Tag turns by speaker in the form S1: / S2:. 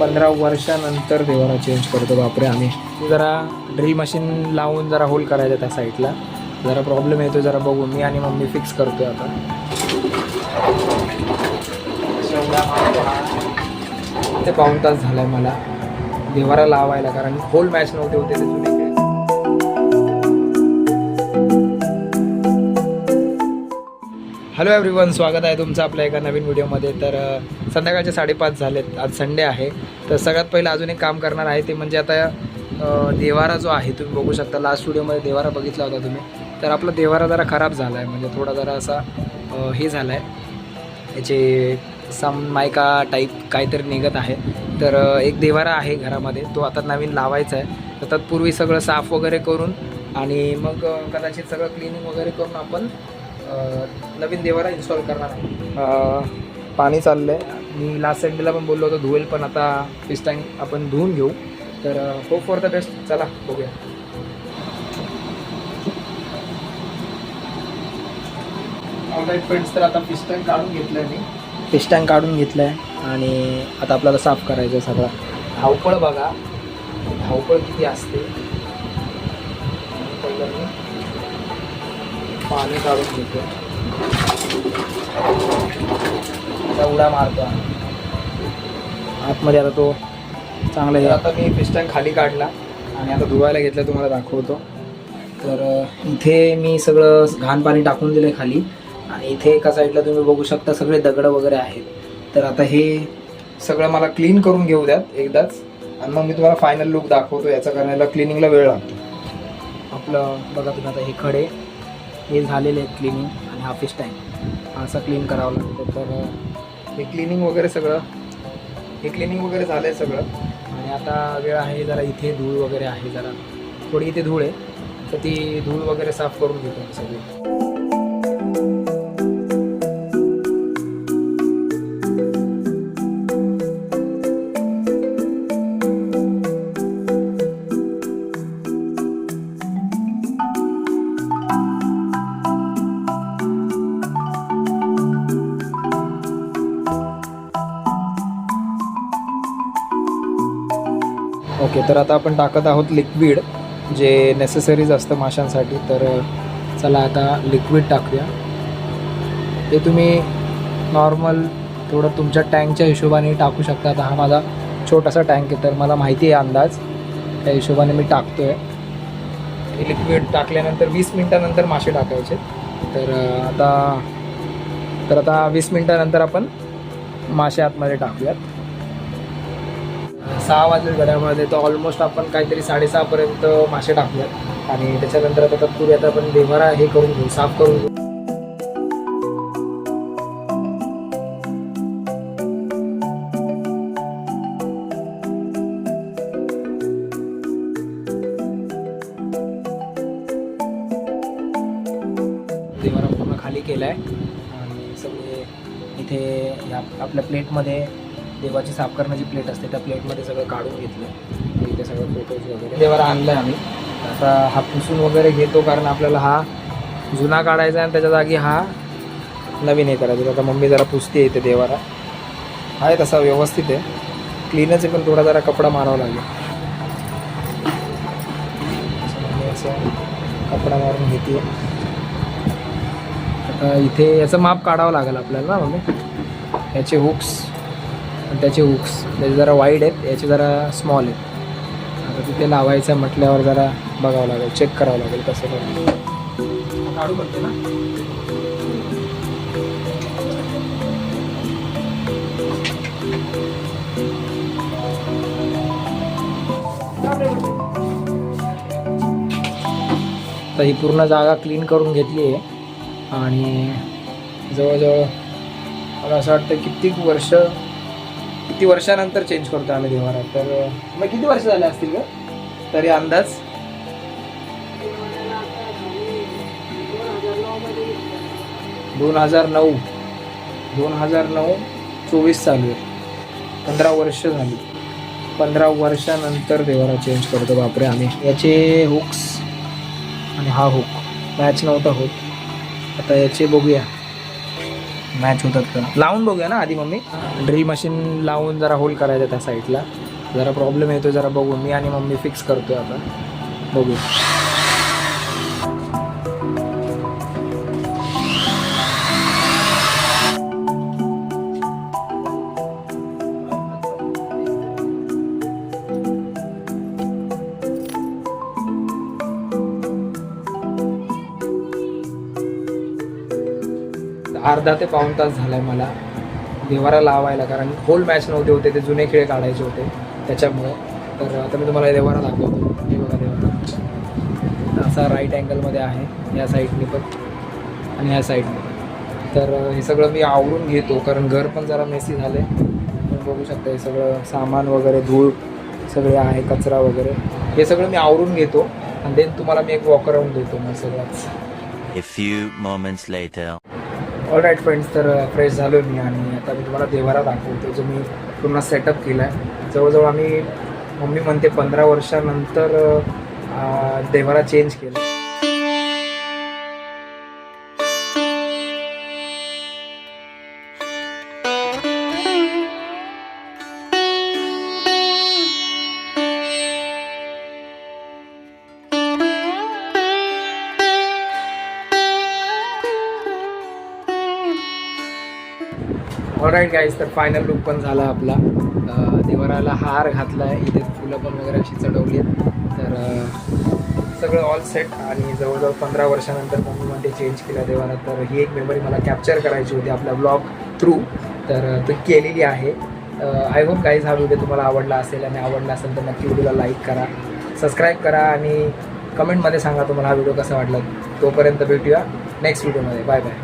S1: पंधरा वर्षानंतर देवारा चेंज करतो. बापरे आम्ही जरा ड्रिल मशीन लावून जरा होल करायचं त्या साईडला जरा प्रॉब्लेम येतो जरा बघू. मी आणि मम्मी फिक्स करतो आता. ते पाऊण तास झाला आहे मला. देवारा लावायला कारण होल मॅच नव्हते होते ते जुने. हॅलो एव्हरीवन स्वागत आहे तुमचं आपल्या एका नवीन व्हिडिओमध्ये. तर संध्याकाळचे साडेपाच झालेत आज संडे आहे. तर सगळ्यात पहिलं अजून एक काम करणार आहे ते म्हणजे आता देवारा जो आहे तुम्ही बघू शकता लास्ट व्हिडिओमध्ये देवारा बघितला होता तुम्ही. तर आपला देवारा जरा खराब झाला आहे म्हणजे थोडा जरा असा हे झाला आहे याचे सम मायका टाईप काहीतरी निघत आहे. तर एक देवारा आहे घरामध्ये तो आता नवीन लावायचा आहे. तर तत्पूर्वी सगळं साफ वगैरे करून आणि मग कदाचित सगळं क्लिनिंग वगैरे करून आपण नवीन देवारा इन्स्टॉल करणार आहे. पाणी चाललं आहे मी लास्ट संडेला पण बोललो होतो धुवेल पण आता फिश टँक आपण धुवून घेऊ. तर होप फॉर द बेस्ट चला बघूया. ऑलराईट फ्रेंड्स तर आता फिश टँक काढून घेतलं आहे मी. फिश टँक काढून घेतलं आहे आणि आता आपल्याला साफ करायचं आहे सगळं. धावपळ बघा. धावपळ किती असते. पहिलं मी. पाणी काढून घेतो. आता उडा मारतो आतमध्ये आता तो चांगला आहे. आता मी पिस्टन खाली काढला आणि आता धुवायला घेतलं तुम्हाला दाखवतो. तर इथे मी सगळं घाण पाणी टाकून दिलं खाली. आणि इथे एका साईडला तुम्ही बघू शकता सगळे दगडं वगैरे आहेत. तर आता हे सगळं मला क्लीन करून घेऊ द्यात एकदाच. आणि मग मी तुम्हाला फायनल लुक दाखवतो. याचा करण्याला क्लिनिंगला वेळ लागतो. आपलं बघा तुम्ही आता हे खडे. हे झालेले आहेत क्लिनिंग आणि ऑफिस टाईम असं क्लीन करावं लागतं. तर हे क्लिनिंग वगैरे सगळं हे क्लिनिंग वगैरे झालं आहे सगळं. आणि आता वेळ आहे जरा इथे धूळ वगैरे आहे जरा. थोडी इथे धूळ आहे. तर ती धूळ वगैरे साफ करून घेतो सगळी. ओके तर आता आपण टाकत आहोत लिक्विड जे नेसेसरीज असतं माशांसाठी. तर चला आता लिक्विड टाकूया. ते तुम्ही नॉर्मल थोडं तुमच्या टँकच्या हिशोबाने टाकू शकता. आता हा माझा छोटासा टँक आहे तर मला माहिती आहे अंदाज. त्या हिशोबाने मी टाकतो आहे हे लिक्विड टाकल्यानंतर वीस मिनटानंतर मासे टाकायचे. तर आता तर आता वीस मिनटानंतर आपण मासे आतमध्ये टाकूयात. सहा वाजले गड्यामध्ये तर ऑलमोस्ट आपण काहीतरी साडेसहापर्यंत मासे टाकूयात. आणि त्याच्यानंतर आता तत्पूर्वी आता आपण देवारा हे करून घेऊ साफ करून घेऊ. देवारा पूर्ण खाली केला आहे आणि सगळे इथे आपल्या प्लेटमध्ये देवाची साफ करण्याची प्लेट असते त्या प्लेटमध्ये सगळं काढून घेतलं. इथे सगळं फोटोज वगैरे. देवाला आणलं आहे आम्ही. आता हा पुसून वगैरे घेतो कारण आपल्याला हा जुना काढायचा आहे आणि त्याच्या जागी हा नवीन हे करायचं आता मम्मी जरा पुसते इथे देवाला. आहे तसा व्यवस्थित आहे. क्लीनच आहे पण थोडा जरा कपडा मारावा लागेल. असं कपडा मारून घेते. आता इथे याचं माप काढावं लागेल आपल्याला ना मम्मी? याचे हुक्स आणि त्याचे हुक्स त्याचे जरा वाईड आहेत याचे जरा स्मॉल आहेत. आता तिथे लावायचं म्हटल्यावर जरा बघावं लागेल चेक करावं लागेल कसं काढू म्हणते ना. तर ही पूर्ण जागा क्लीन करून घेतली आहे. आणि जवळजवळ मला असं वाटतं कित्येक वर्ष किती वर्षानंतर चेंज करतो आम्ही देवाला तर मग किती वर्ष झाले असतील का तरी अंदाज? दोन हजार नऊ. दोन हजार नऊ चोवीस चालू आहे. पंधरा वर्ष झाली. पंधरा वर्षानंतर देवारा चेंज करतो. बापरे आम्ही. याचे हुक्स आणि हा हुक मॅच नव्हता होत. आता याचे बघूया. मॅच होतात का? लावून बघूया ना आधी मम्मी. ड्रिल मशीन लावून जरा होल्ड करायचं त्या साईडला जरा प्रॉब्लेम येतो जरा बघू. मी आणि मम्मी फिक्स करतोय आता. बघू. अर्धा ते पाऊण तास झाला आहे मला. देवारा लावायला कारण होल मॅच नव्हते होते ते जुने खेळ काढायचे होते. त्याच्यामुळे. तर आता मी तुम्हाला देवारा दाखवतो. हे बघा देवारा असा राईट अँगलमध्ये आहे. या साईडने पण आणि ह्या साईडने तर हे सगळं मी आवरून घेतो कारण घर पण जरा मेसी झालं आहे तुम्ही बघू शकता हे सगळं सामान वगैरे धूळ सगळे आहे कचरा वगैरे. हे सगळं मी आवरून घेतो. आणि देन तुम्हाला मी एक वॉक अराऊंड देतो मग सगळंच ऑल राईट फ्रेंड्स तर uh, फ्रेश झालो मी आणि आता मी तुम्हाला देवारा दाखवतो जो मी पूर्ण सेटअप केला आहे जवळजवळ आम्ही मम्मी म्हणते पंधरा वर्षानंतर uh, देवारा चेंज केला ऑलराईट गाईज तर फायनल लुक पण झाला आपला. देवराला देवाराला हार घातला आहे इथे फुलं पण वगैरे अशी चढवली आहेत. तर सगळं ऑल सेट आणि जवळजवळ पंधरा वर्षानंतर मम्मीमध्ये चेंज केला देवाला. तर ही एक मेमरी मला कॅप्चर करायची होती आपल्या ब्लॉग थ्रू तर ती केलेली आहे. आय होप गाईज हा व्हिडिओ तुम्हाला आवडला असेल आणि आवडला असेल तर नक्की व्हिडिओला लाईक करा. सबस्क्राईब करा आणि कमेंटमध्ये सांगा तुम्हाला हा व्हिडिओ कसा वाटला. तोपर्यंत भेटूया नेक्स्ट व्हिडिओमध्ये बाय बाय